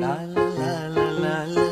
啦啦啦啦啦。啦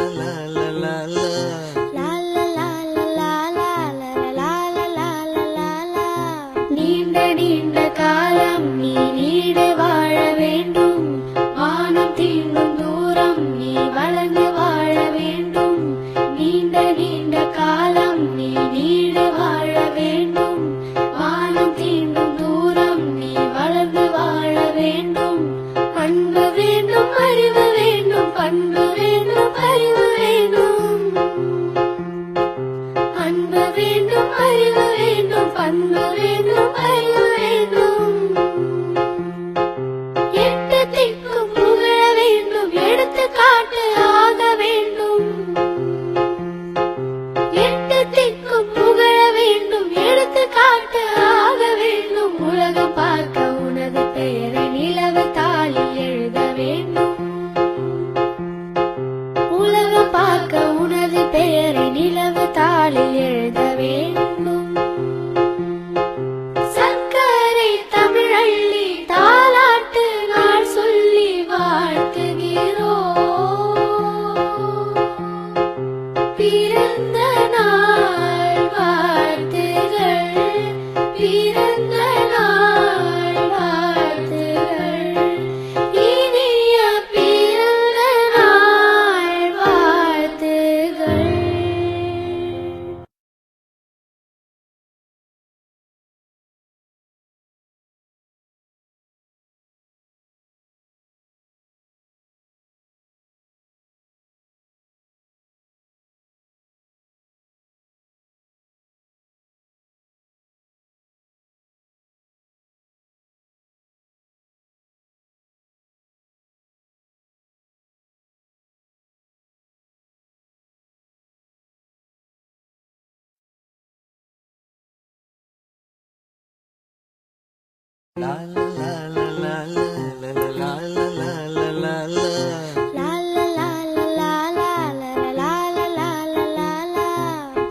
party.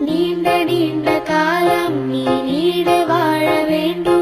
நீண்ட நீண்ட காலம் நீ நீடு வாழ வேண்டும்.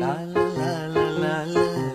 La la la la la.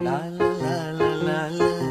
La la la la la.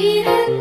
Even.